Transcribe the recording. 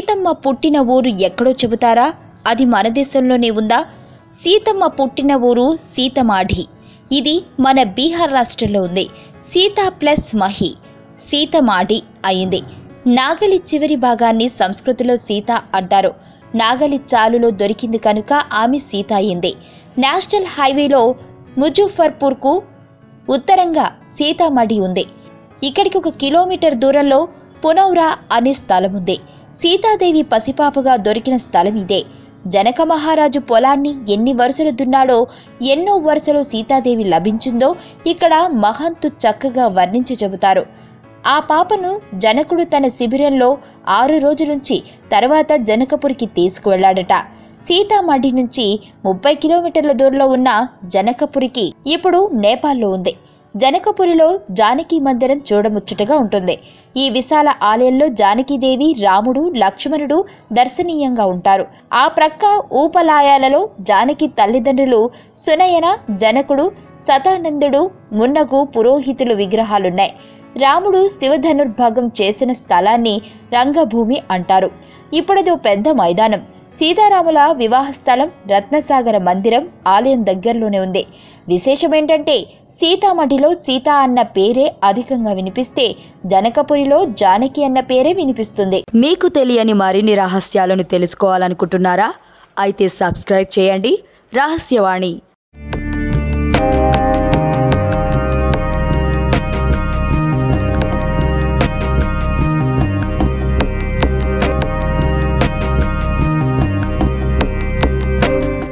సీతమ్మ పుట్టిన ఊరు ఎక్కడో చెబుతారా? అది మన దేశంలోనే ఉందా? సీతమ్మ పుట్టిన ఊరు సీతమాఢి. ఇది మన బీహార్ రాష్ట్రంలో ఉంది. సీత ప్లస్ మహి. సీతమాడి అయింది. నాగలి చివరి భాగాన్ని సంస్కృతిలో సీత అంటారు. నాగలి చాలులో దొరికింది కనుక ఆమె సీత అయింది. నేషనల్ హైవేలో ముజఫర్పూర్కు ఉత్తరంగా సీతామఢి ఉంది. ఇక్కడికి ఒక కిలోమీటర్ దూరంలో పునౌరా అనే స్థలం ఉంది. సీతాదేవి పసిపాపగా దొరికిన స్థలం ఇదే. జనక మహారాజు పొలాన్ని ఎన్ని వరుసలు దున్నాడో ఎన్నో వరుసలు సీతాదేవి లభించిందో ఇక్కడ మహంతు చక్కగా వర్ణించి చెబుతారు. ఆ పాపను జనకుడు తన శిబిరంలో ఆరు రోజులుంచి తర్వాత జనకపురికి తీసుకువెళ్ళాడట సీతామఢి నుంచి ముప్పై కిలోమీటర్ల దూరంలో ఉన్న జనకపురికి ఇప్పుడు నేపాల్లో ఉంది. జనకపురిలో జానకి మందిరం చూడముచ్చటగా ఉంటుంది. ఈ విశాల ఆలయంలో జానకీదేవి రాముడు లక్ష్మణుడు దర్శనీయంగా ఉంటారు. ఆ ప్రక్క ఊపలాయాలలో జానకి తల్లిదండ్రులు సునయన జనకుడు సతానందుడు మున్నగు పురోహితులు విగ్రహాలున్నాయి. రాముడు శివధనుర్భాగం చేసిన స్థలాన్ని రంగభూమి అంటారు. ఇప్పుడదో పెద్ద మైదానం. సీతారాముల వివాహ స్థలం రత్నసాగర మందిరం ఆలయం దగ్గరలోనే ఉంది. విశేషమేంటంటే సీతామఢిలో సీత అన్న పేరే అధికంగా వినిపిస్తే జనకపురిలో జానకి అన్న పేరే వినిపిస్తుంది. మీకు తెలియని మరిన్ని రహస్యాలను తెలుసుకోవాలనుకుంటున్నారా? అయితే సబ్స్క్రైబ్ చేయండి. రహస్యవాణి